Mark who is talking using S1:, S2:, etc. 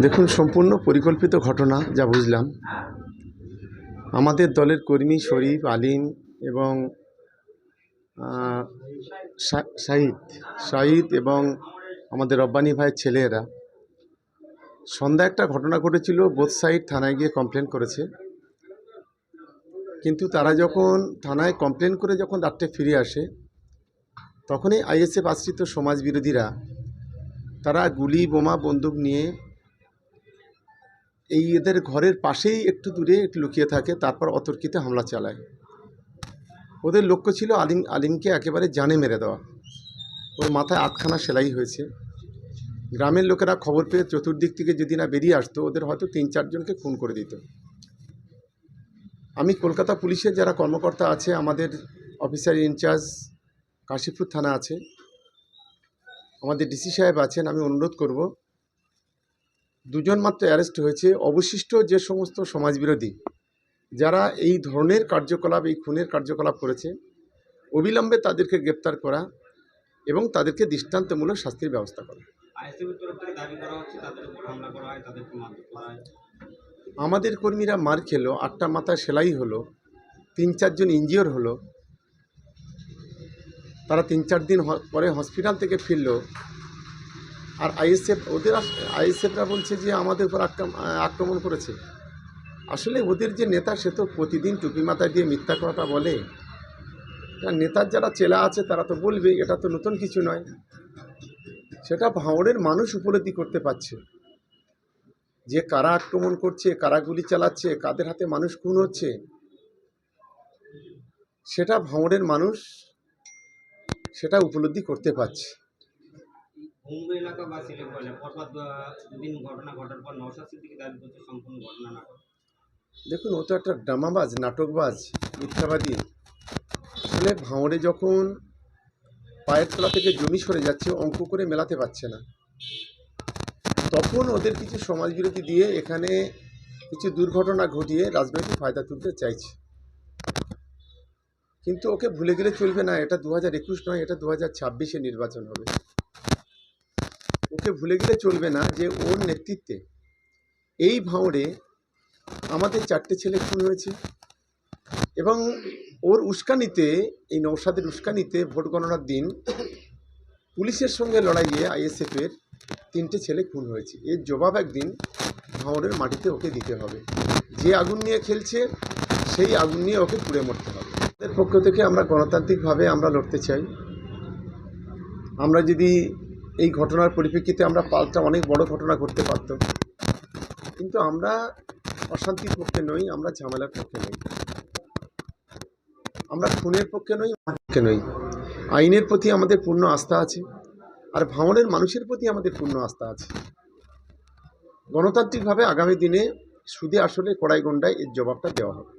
S1: দেখুন, সম্পূর্ণ পরিকল্পিত ঘটনা, যা বুঝলাম। আমাদের দলের কর্মী শরীফ আলিম এবং শাহিদ শাহিদ এবং আমাদের রব্বানি ভাইয়ের ছেলেরা। সন্ধ্যা একটা ঘটনা ঘটেছিল বোথ সাইড থানায় গিয়ে কমপ্লেন করেছে। কিন্তু তারা যখন থানায় কমপ্লেন করে যখন রাত্রে ফিরে আসে, তখনই আইএসএফ আশ্রিত সমাজ বিরোধীরা তারা গুলি, বোমা, বন্দুক নিয়ে এই এদের ঘরের পাশেই একটু দূরে একটু লুকিয়ে থাকে, তারপর অতর্কিতে হামলা চালায়। ওদের লক্ষ্য ছিল আলিম, আলিমকে একেবারে জানে মেরে দেওয়া। ওর মাথায় আটখানা সেলাই হয়েছে। গ্রামের লোকেরা খবর পেয়ে চতুর্দিক থেকে যদি না বেরিয়ে আসতো, ওদের হয়তো তিন চারজনকে খুন করে দিত। আমি কলকাতা পুলিশের যারা কর্মকর্তা আছে, আমাদের অফিসার ইনচার্জ কাশীপুর থানা আছে, আমাদের ডিসি সাহেব আছেন, আমি অনুরোধ করব দুজন মাত্র অ্যারেস্ট হয়েছে। অবশিষ্ট যে সমস্ত সমাজবিরোধী যারা এই ধরনের কার্যকলাপ এই খুনের কার্যকলাপ করেছে অবিলম্বে তাদেরকে গ্রেপ্তার করা এবং তাদেরকে দৃষ্টান্তমূলক শাস্তির ব্যবস্থা করা। আমাদের কর্মীরা মার খেলো আটটা মাথায় সেলাই হলো তিন চারজন ইঞ্জিওর হলো। তারা তিন চার দিন পরে হসপিটাল থেকে ফিরলো। আর আইএসএফ, ওদের আইএসএফরা বলছে যে আমাদের উপর আক্রম- আক্রমণ করেছে। আসলে ওদের যে নেতা, সে তো প্রতিদিন টুপি মাথায় দিয়ে মিথ্যা কথা বলে। তা নেতার যারা চেলা আছে, তারা তো বলবে, এটা তো নতুন কিছু নয়। সেটা ভাঙড়ের মানুষ উপলব্ধি করতে পারছে। যে কারা আক্রমণ করছে, কারা গুলি চালাচ্ছে, কাদের হাতে মানুষ খুন হচ্ছে, সেটা ভাঙড়ের মানুষ, সেটা উপলব্ধি করতে পারছে।
S2: হুমরু এলাকা বা সিলেট পরপর দু- দিন ঘটনা, ঘটার পর নওশাদ সিদ্দিকী দাবি করছে সম্পূর্ণ ঘটনা নাটক
S1: দেখুন, ও তো একটা ড্রামাবাজ, নাটকবাজ, মিথ্যাবাদী। আসলে ভাঁড়ে যখন পায়ের তলা থেকে জমি সরে যাচ্ছে অঙ্ক করে মেলাতে পারছে না। তখন ওদের কিছু সমাজবিরোধী দিয়ে এখানে কিছু দুর্ঘটনা ঘটিয়ে রাজনৈতিক ফায়দা তুলতে চাইছে। কিন্তু ওকে ভুলে গেলে চলবে না, এটা দু হাজার একুশ নয়, এটা দু হাজার ছাব্বিশে নির্বাচন হবে। ওকে ভুলে গেলে চলবে না যে ওর নেতৃত্বে। এই ভাঁড়ে আমাদের চারটে ছেলে খুন হয়েছে এবং ওর উস্কানিতে, এই নৌসাদের উস্কানিতে ভোট গণনার দিন পুলিশের সঙ্গে লড়াইয়ে আইএসএফের তিনটে ছেলে খুন হয়েছে। এর জবাব একদিন ভাঁড়ের মাটিতে ওকে দিতে হবে। যে আগুন নিয়ে খেলছে, সেই আগুন নিয়ে ওকে পুড়ে মরতে হবে। আমাদের পক্ষ থেকে আমরা গণতান্ত্রিকভাবে আমরা লড়তে চাই। আমরা যদি এই ঘটনার পরিপ্রেক্ষিতে আমরা পাল্টা অনেক বড় ঘটনা ঘটতে পারত কিন্তু আমরা অশান্তির পক্ষে নই, আমরা ঝামেলার পক্ষে নই। আমরা খুনের পক্ষে নই পক্ষে নই। আইনের প্রতি আমাদের পূর্ণ আস্থা আছে, আর ভাঙনের মানুষের প্রতি আমাদের পূর্ণ আস্থা আছে। গণতান্ত্রিকভাবে আগামী দিনে সুদে আসলে কড়াই গন্ডায় এর জবাবটা দেওয়া হবে।